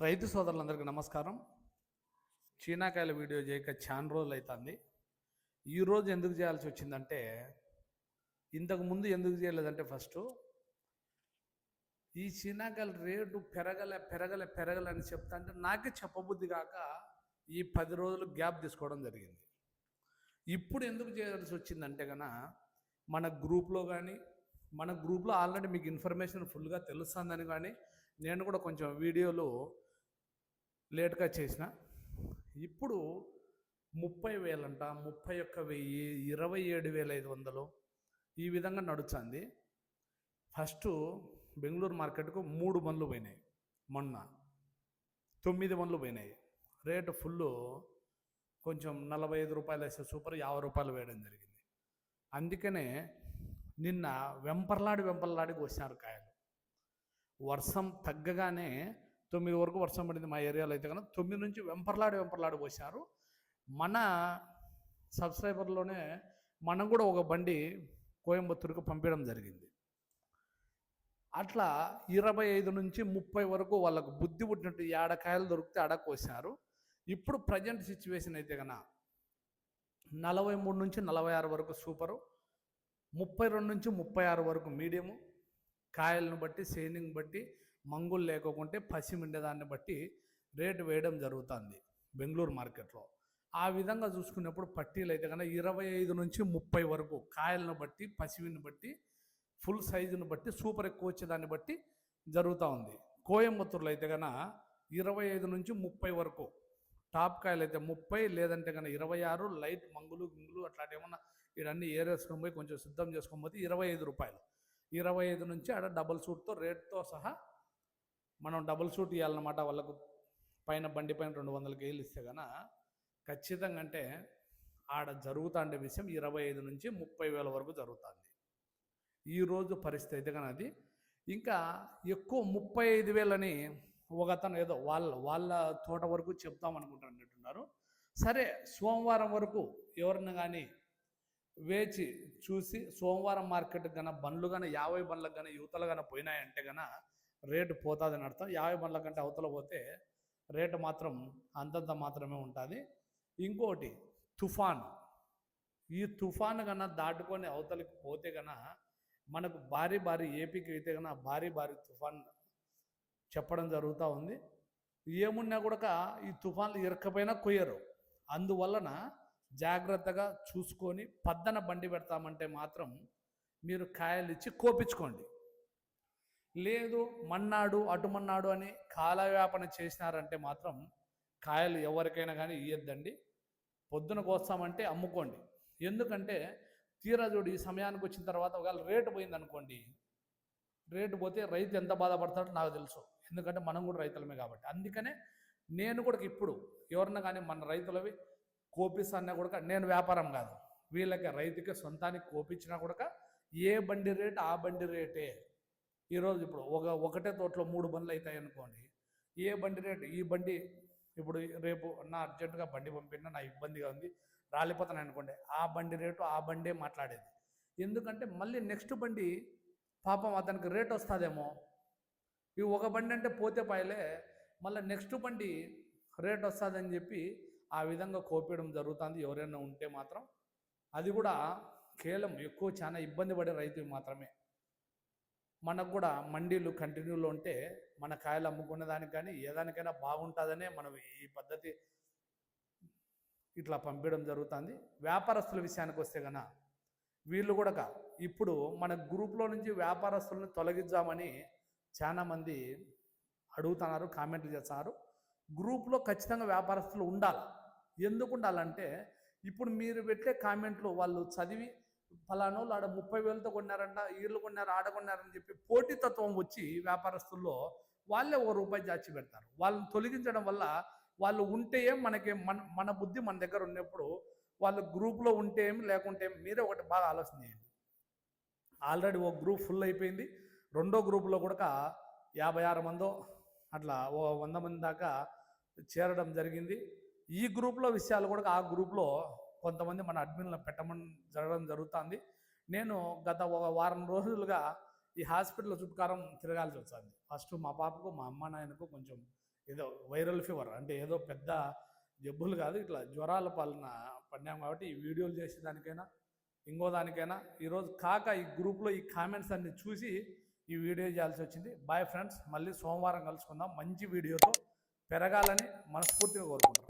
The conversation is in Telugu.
రైతు సోదరులందరికీ నమస్కారం. చీనాకాయల వీడియో చేయక చాలా రోజులు అవుతుంది ఈరోజు ఎందుకు చేయాల్సి వచ్చిందంటే ఇంతకుముందు ఎందుకు చేయలేదంటే ఫస్ట్ ఈ చీనాకాయల రేటు పెరగలే పెరగలే పెరగలే అని చెప్తా అంటే నాకే చెప్పబుద్ధి కాక ఈ పది రోజులు గ్యాప్ తీసుకోవడం జరిగింది. ఇప్పుడు ఎందుకు చేయాల్సి వచ్చిందంటే కన మన గ్రూప్లో కానీ మన గ్రూప్లో ఆల్రెడీ మీకు ఇన్ఫర్మేషన్ ఫుల్గా తెలుస్తుందని కానీ నేను కూడా కొంచెం వీడియోలో లేట్గా చేసిన. ఇప్పుడు ముప్పై వేలంట ముప్పై ఒక్క వెయ్యి ఇరవై ఏడు వేల ఐదు వందలు ఈ విధంగా నడుస్తుంది. ఫస్ట్ బెంగళూరు మార్కెట్కు మూడు బండ్లు పోయినాయి మొన్న. తొమ్మిది బండ్లు పోయినాయి. రేటు ఫుల్ కొంచెం నలభై ఐదు రూపాయలు వేసే సూపర్ యాభై రూపాయలు వేయడం జరిగింది. అందుకనే నిన్న వెంపర్లాడి వెంపర్లాడికి వచ్చినారు కాయలు. వర్షం తగ్గగానే తొమ్మిది వరకు వర్షం పడింది మా ఏరియాలో అయితే కనుక తొమ్మిది నుంచి వెంపర్లాడి వెంపర్లాడి పోసారు మన సబ్స్క్రైబర్లోనే మనం కూడా ఒక బండి కోయంబత్తూరుకు పంపించడం జరిగింది. అట్లా ఇరవై ఐదు నుంచి ముప్పై వరకు వాళ్ళకు బుద్ధి పుట్టినట్టు ఏడకాయలు దొరికితే ఆడ కోసారు ఇప్పుడు ప్రజెంట్ సిచ్యువేషన్ అయితే కనుక నలభై మూడు నుంచి నలభై ఆరు వరకు సూపరు ముప్పై రెండు నుంచి ముప్పై ఆరు వరకు మీడియము కాయలను బట్టి సేనింగ్ బట్టి మంగులు లేకుంటే పసిమిండేదాన్ని బట్టి రేటు వేయడం జరుగుతుంది బెంగళూరు మార్కెట్లో. ఆ విధంగా చూసుకున్నప్పుడు పట్టీలు అయితే కనుక ఇరవై ఐదు నుంచి ముప్పై వరకు కాయలను బట్టి పసివిని బట్టి ఫుల్ సైజును బట్టి సూపర్ ఎక్కువ వచ్చేదాన్ని బట్టి జరుగుతూ ఉంది. కోయంబత్తూరులో అయితే కనుక ఇరవై ఐదు నుంచి ముప్పై వరకు టాప్ కాయలు అయితే ముప్పై లేదంటే కనుక ఇరవై ఆరు లైట్ మంగులు గింగులు అట్లాంటి ఏమన్నా ఇవన్నీ ఏరేసుకొని పోయి కొంచెం సిద్ధం చేసుకొని పోతే ఇరవై ఐదు రూపాయలు. ఇరవై ఐదు నుంచి ఆడ డబల్ సూట్తో రేట్తో సహా మనం డబుల్ సూట్ ఇవ్వాలన్నమాట వాళ్ళకు. పైన బండి పైన రెండు వందల కేజీలు ఇస్తే కన ఖచ్చితంగా అంటే ఆడ జరుగుతుండే విషయం ఇరవై ఐదు నుంచి ముప్పై వేల వరకు జరుగుతుంది. ఈరోజు పరిస్థితి అయితే కానీ అది. ఇంకా ఎక్కువ ముప్పై ఐదు వేలని ఒక అతను ఏదో వాళ్ళ వాళ్ళ తోట వరకు చెప్తాం అనుకుంటున్నట్టున్నారు సరే సోమవారం వరకు ఎవరిని కానీ వేచి చూసి సోమవారం మార్కెట్ గన బండ్లు కానీ యాభై బండ్లకు కానీ యువతలు కానీ పోయినాయంటే గన రేటు పోతుందని అర్థం. యాభై బండ్ల కంటే అవతల పోతే రేటు మాత్రం అంతంత మాత్రమే ఉంటుంది. ఇంకోటి తుఫాన్. ఈ తుఫాన్ కన్నా దాటుకొని అవతలికి పోతే కన్నా మనకు భారీ భారీ ఏపీకి అయితే కన్నా భారీ భారీ తుఫాన్ చెప్పడం జరుగుతూ ఉంది. ఏమున్నా కూడా ఈ తుఫాన్లు ఇరకపోయినా కొయ్యరు. అందువలన జాగ్రత్తగా చూసుకొని పద్దన బండి పెడతామంటే మాత్రం మీరు కాయలు ఇచ్చి కోపించుకోండి. లేదు మన్నాడు అటు మన్నాడు అని కాలవ్యాపన చేసినారంటే మాత్రం కాయలు ఎవరికైనా కానీ ఇయ్యొద్దండి. పొద్దున కోస్తామంటే అమ్ముకోండి. ఎందుకంటే తీరా చూడు ఈ సమయానికి వచ్చిన తర్వాత ఒకవేళ రేటు పోయిందనుకోండి రేటు పోతే రైతు ఎంత బాధపడతాడో నాకు తెలుసు. ఎందుకంటే మనం కూడా రైతులమే కాబట్టి. అందుకనే నేను కూడా ఇప్పుడు ఎవరన్నా కానీ మన రైతులవి కోపిస్తాన్నా కూడా నేను వ్యాపారం కాదు. వీళ్ళకి రైతుకి సొంతానికి కోపించినా కూడా ఏ బండి రేటు ఆ బండి రేటే. ఈరోజు ఇప్పుడు ఒక ఒకటే తోటలో మూడు బండ్లు అవుతాయి అనుకోండి ఏ బండి రేటు? ఈ బండి ఇప్పుడు రేపు నా అర్జెంటుగా బండి పంపినా నా ఇబ్బందిగా ఉంది రాలిపోతాను అనుకోండి ఆ బండి రేటు ఆ బండే మాట్లాడేది. ఎందుకంటే మళ్ళీ నెక్స్ట్ బండి పాపం అతనికి రేట్ వస్తుందేమో. ఈ ఒక బండి అంటే పోతే పాయలే మళ్ళీ నెక్స్ట్ బండి రేట్ వస్తుందని చెప్పి ఆ విధంగా కోపేయడం జరుగుతుంది. ఎవరైనా ఉంటే మాత్రం అది కూడా కేవలం ఎక్కువ చాలా ఇబ్బంది పడే రైతు మాత్రమే. మనకు కూడా మండీలు కంటిన్యూలో ఉంటే మన కాయలు అమ్ముకునే దానికి కానీ ఏదానికైనా బాగుంటుందనే మనం ఈ పద్ధతి ఇట్లా పంపించడం జరుగుతుంది. వ్యాపారస్తుల విషయానికి వస్తే కనుక వీళ్ళు కూడా ఇప్పుడు మన గ్రూప్లో నుంచి వ్యాపారస్తులను తొలగించామని చాలామంది అడుగుతున్నారు కామెంట్లు చేస్తున్నారు. గ్రూప్లో ఖచ్చితంగా వ్యాపారస్తులు ఉండాలి. ఎందుకు ఉండాలంటే ఇప్పుడు మీరు పెట్టే కామెంట్లు వాళ్ళు చదివి ఫలానా వాళ్ళు ఆడ ముప్పై వేలతో కొన్నారంట వీళ్ళు కొన్నారు ఆడ కొన్నారని చెప్పి పోటీతత్వం వచ్చి వ్యాపారస్తుల్లో వాళ్ళే ఓ రూపాయి జాచి పెడతారు. వాళ్ళని తొలగించడం వల్ల వాళ్ళు ఉంటే ఏం మనకి మన మన బుద్ధి మన దగ్గర ఉన్నప్పుడు వాళ్ళు గ్రూప్లో ఉంటే ఏమి లేకుంటే ఏమి మీరే ఒకటి బాగా ఆలోచన చేయండి. ఆల్రెడీ ఒక గ్రూప్ ఫుల్ అయిపోయింది. రెండో గ్రూప్లో కూడా యాభై ఆరు మందో అట్లా ఓ వంద మంది దాకా చేరడం జరిగింది. ఈ గ్రూప్లో విషయాలు కూడా ఆ గ్రూప్లో కొంతమంది మన అడ్మిన్లు పెట్టమని జరగడం జరుగుతుంది. నేను గత ఒక వారం రోజులుగా ఈ హాస్పిటల్ చుట్టుకారం తిరగాల్సి వచ్చింది ఫస్ట్ మా పాపకు మా అమ్మ నాయనకు కొంచెం ఏదో వైరల్ ఫీవర్ అంటే ఏదో పెద్ద జబ్బులు కాదు ఇట్లా జ్వరాల పాలన పడినాం కాబట్టి ఈ వీడియోలు చేసేదానికైనా ఇంకో దానికైనా ఈరోజు కాక ఈ గ్రూప్లో ఈ కామెంట్స్ అన్ని చూసి ఈ వీడియో చేయాల్సి వచ్చింది. బాయ్ ఫ్రెండ్స్ మళ్ళీ సోమవారం కలుసుకుందాం. మంచి వీడియోతో పెరగాలని మనస్ఫూర్తిగా కోరుకుంటున్నాం.